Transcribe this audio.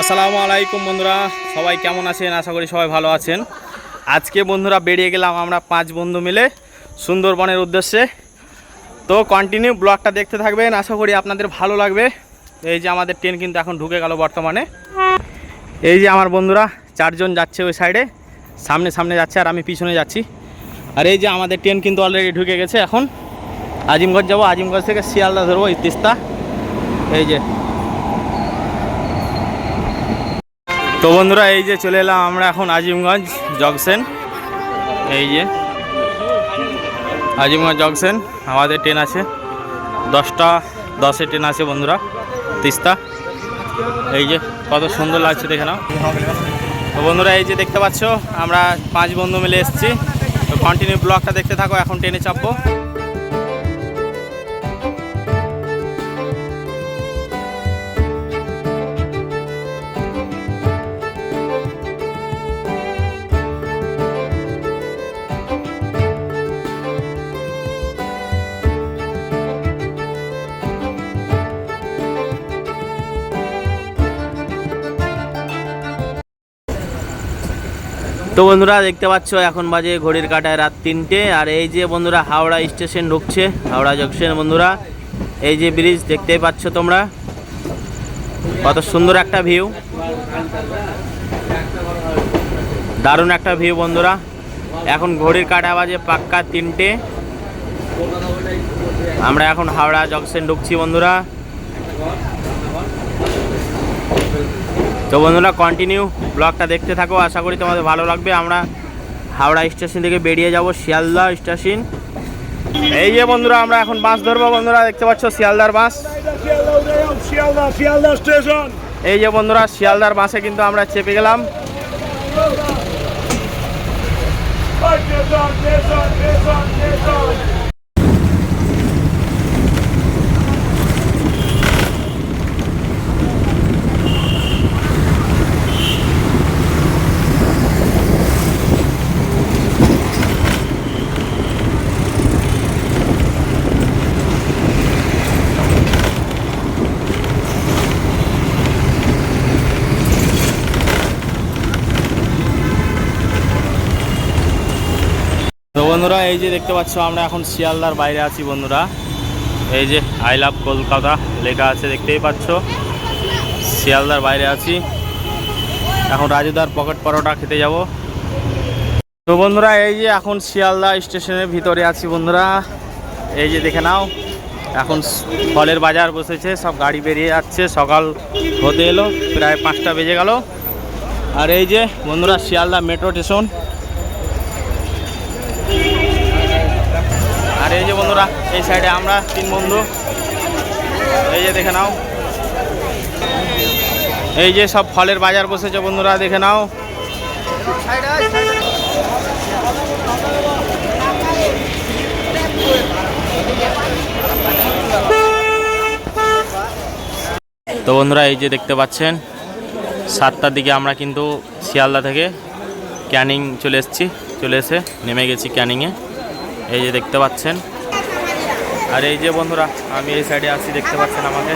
আসসালামু আলাইকুম বন্ধুরা, সবাই কেমন আছেন? আশা করি সবাই ভালো আছেন। আজকে বন্ধুরা বেরিয়ে গেলাম আমরা পাঁচ বন্ধু মিলে সুন্দরবনের উদ্দেশ্যে। তো কন্টিনিউ ব্লগটা দেখতে থাকবেন, আশা করি আপনাদের ভালো লাগবে। এই যে আমাদের ট্রেন কিন্তু এখন ঢুকে গেল বর্তমানে। এই যে আমার বন্ধুরা, চারজন যাচ্ছে ওই সাইডে সামনে সামনে যাচ্ছে আর আমি পিছনে যাচ্ছি। আর এই যে আমাদের ট্রেন কিন্তু অলরেডি ঢুকে গেছে এখন। আজিমগঞ্জ যাব, আজিমগঞ্জ থেকে শিয়ালদা ধরবো, এই তিস্তা। এই যে তো বন্ধুরা, এই যে চলে এলাম আমরা এখন আজিমগঞ্জ জংশন। এই যে আজিমগঞ্জ জংশন, আমাদের ট্রেন আছে। দশটা, দশে ট্রেন আছে বন্ধুরা, তিস্তা। এই যে কত সুন্দর লাগছে দেখে নাও। তো বন্ধুরা, এই যে দেখতে পাচ্ছ, আমরা পাঁচ বন্ধু মিলে এসেছি। তো কন্টিনিউ ব্লগটা দেখতে থাকো, এখন ট্রেনে চাপবো। তো বন্ধুরা দেখতে পাচ্ছ, এখন বাজে ঘড়ির কাটায় রাত তিনটে, আর এই যে বন্ধুরা হাওড়া স্টেশন ঢুকছে, হাওড়া জংশন বন্ধুরা, এই যে ব্রিজ দেখতেই পাচ্ছ তোমরা, কত সুন্দর একটা ভিউ, দারুণ একটা ভিউ বন্ধুরা, এখন ঘড়ির কাটা বাজে পাক্কা তিনটে, আমরা এখন হাওড়া জংশন ঢুকছি বন্ধুরা তো বন্ধুরা কন্টিনিউ ব্লগটা দেখতে থাকো। আশা করি তোমাদের ভালো লাগবে। আমরা হাওড়া স্টেশন থেকে বেরিয়ে যাব, শিয়ালদা স্টেশন এই যে বন্ধুরা, আমরা এখন বাস ধরবো বন্ধুরা। দেখতে পাচ্ছ শিয়ালদার বাস এই যে বন্ধুরা, শিয়ালদার বাসে কিন্তু আমরা চেপে গেলাম। তো বন্ধুরা, এই যে দেখতে পাচ্ছ, আমরা এখন শিয়ালদার বাইরে আছি বন্ধুরা। এই যে আই লাভ কলকাতা লেখা আছে, দেখতেই পাচ্ছ। শিয়ালদার বাইরে আছি। এখন রাজুদার পকেট পরোটা খেতে যাব। তো বন্ধুরা, এই যে এখন শিয়ালদা স্টেশনের ভিতরে আছি বন্ধুরা। এই যে দেখে নাও, এখন ফলের বাজার বসেছে, সব গাড়ি বেরিয়ে যাচ্ছে। সকাল হতে এলো, প্রায় পাঁচটা বেজে গেল। আর এই যে বন্ধুরা, শিয়ালদা মেট্রো স্টেশন। এই যে বন্ধুরা, এই সাইডে আমরা তিন বন্ধু। এই যে দেখে নাও। এই যে সব ফলের বাজার বসেছে বন্ধুরা, দেখে নাও। তো বন্ধুরা, এই যে দেখতে পাচ্ছেন, সাতটার দিকে আমরা কিন্তু শিয়ালদা থেকে ক্যানিং চলে এসেছি, চলে এসে নেমে গেছি ক্যানিংয়ে। এই যে দেখতে পাচ্ছেন। আর এই যে বন্ধুরা, আমি এই সাইডে আছি, দেখতে পাচ্ছেন আমাকে।